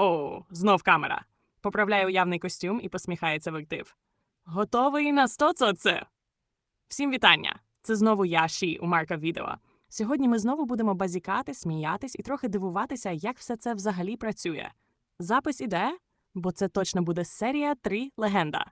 О, знов камера. Поправляє уявний костюм і посміхається в актив. Готовий на 100 це. Всім вітання! Це знову я, Ші, у Марка відео. Сьогодні ми знову будемо базікати, сміятись і трохи дивуватися, як все це взагалі працює. Запис іде, бо це точно буде серія 3 легенда.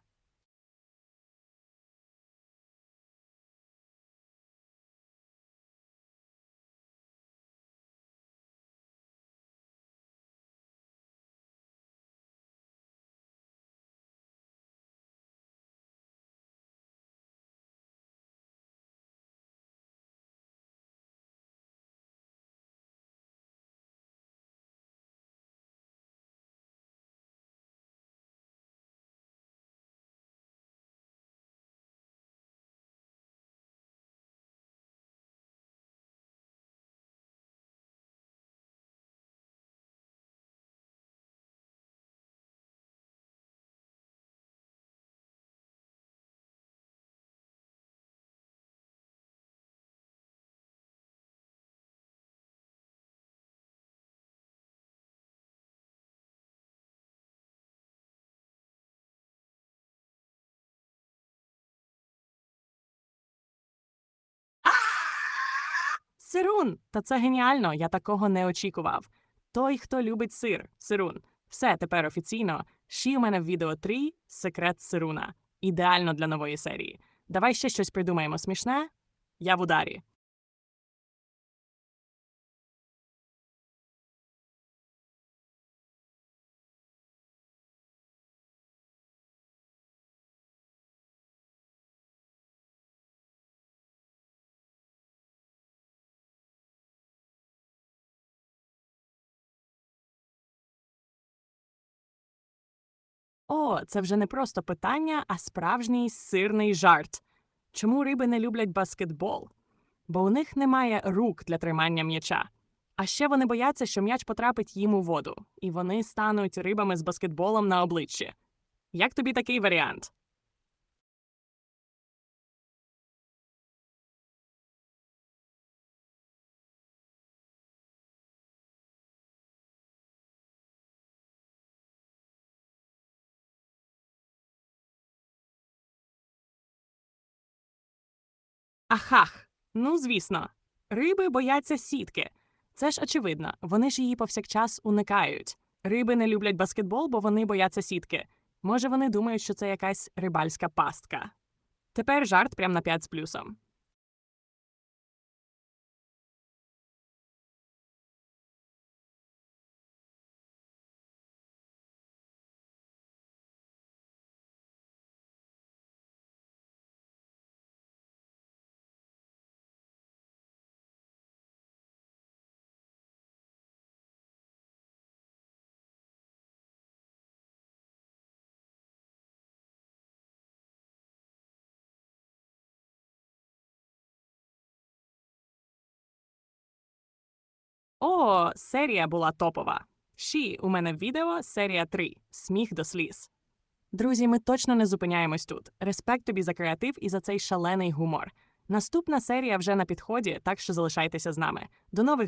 Сирун! Та це геніально, я такого не очікував. Той, хто любить сир, сирун. Все тепер офіційно. Ші у мене в відео 3 секрет сируна. Ідеально для нової серії. Давай ще щось придумаємо смішне. Я в ударі. О, це вже не просто питання, а справжній сирний жарт. Чому риби не люблять баскетбол? Бо у них немає рук для тримання м'яча. А ще вони бояться, що м'яч потрапить їм у воду, і вони стануть рибами з баскетболом на обличчі. Як тобі такий варіант? Ахах. Ну, звісно. Риби бояться сітки. Це ж очевидно, вони ж її повсякчас уникають. Риби не люблять баскетбол, бо вони бояться сітки. Може, вони думають, що це якась рибальська пастка. Тепер жарт прям на 5 з плюсом. О, серія була топова. Ші, у мене відео, серія 3. Сміх до сліз. Друзі, ми точно не зупиняємось тут. Респект тобі за креатив і за цей шалений гумор. Наступна серія вже на підході, так що залишайтеся з нами. До нових